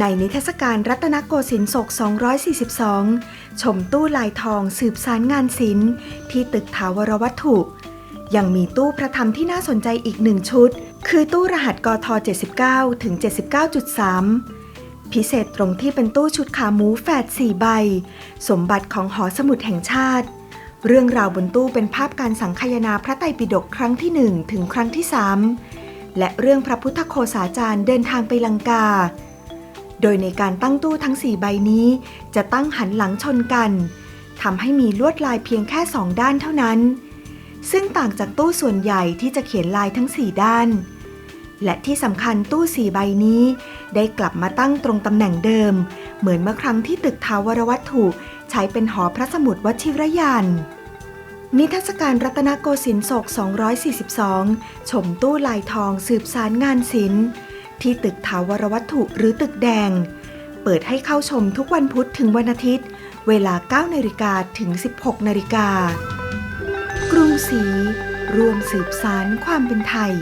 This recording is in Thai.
ในนิทรรศการรัตนโกสินทร์ศก 242 ชมตู้ลายทองสืบสารงานศิลป์ที่ตึกถาวรวัตถุ ยังมีตู้พระธรรมที่น่าสนใจอีกหนึ่งชุด คือตู้รหัสกท79 ถึง 79.3 พิเศษตรงที่เป็นตู้ชุดขาหมูแฝด4ใบ สมบัติของหอสมุดแห่งชาติ เรื่องราวบนตู้เป็นภาพการสังคายนาพระไตรปิฎกครั้งที่ 1 ถึงครั้งที่ 3 และเรื่องพระพุทธโคสาจารย์เดินทางไปลังกา โดยในการตั้งตู้ทั้ง 4 ใบนี้ จะตั้งหันหลังชนกันทำให้มีลวดลายเพียงแค่ 2 ด้านเท่านั้น ซึ่งต่างจากตู้ส่วนใหญ่ที่จะเขียนลายทั้ง 4 ด้าน และที่สำคัญตู้4ใบนี้ ได้กลับมาตั้งตรงตำแหน่งเดิม เหมือนเมื่อครั้งที่ตึกทาวรวัตถุใช้เป็นหอพระสมุดวชิรยานนิทรรศการรัตนโกสินทร์ศก 242 ชมตู้ลายทองสืบสารงานศิลป์ ที่ตึกถาวรวัตถุหรือตึกแดง เปิดให้เข้าชมทุกวันพุธถึงวันอาทิตย์ เวลา 9นาฬิกาถึง 16นาฬิกากรุงศรีรวมสืบสารความเป็นไทย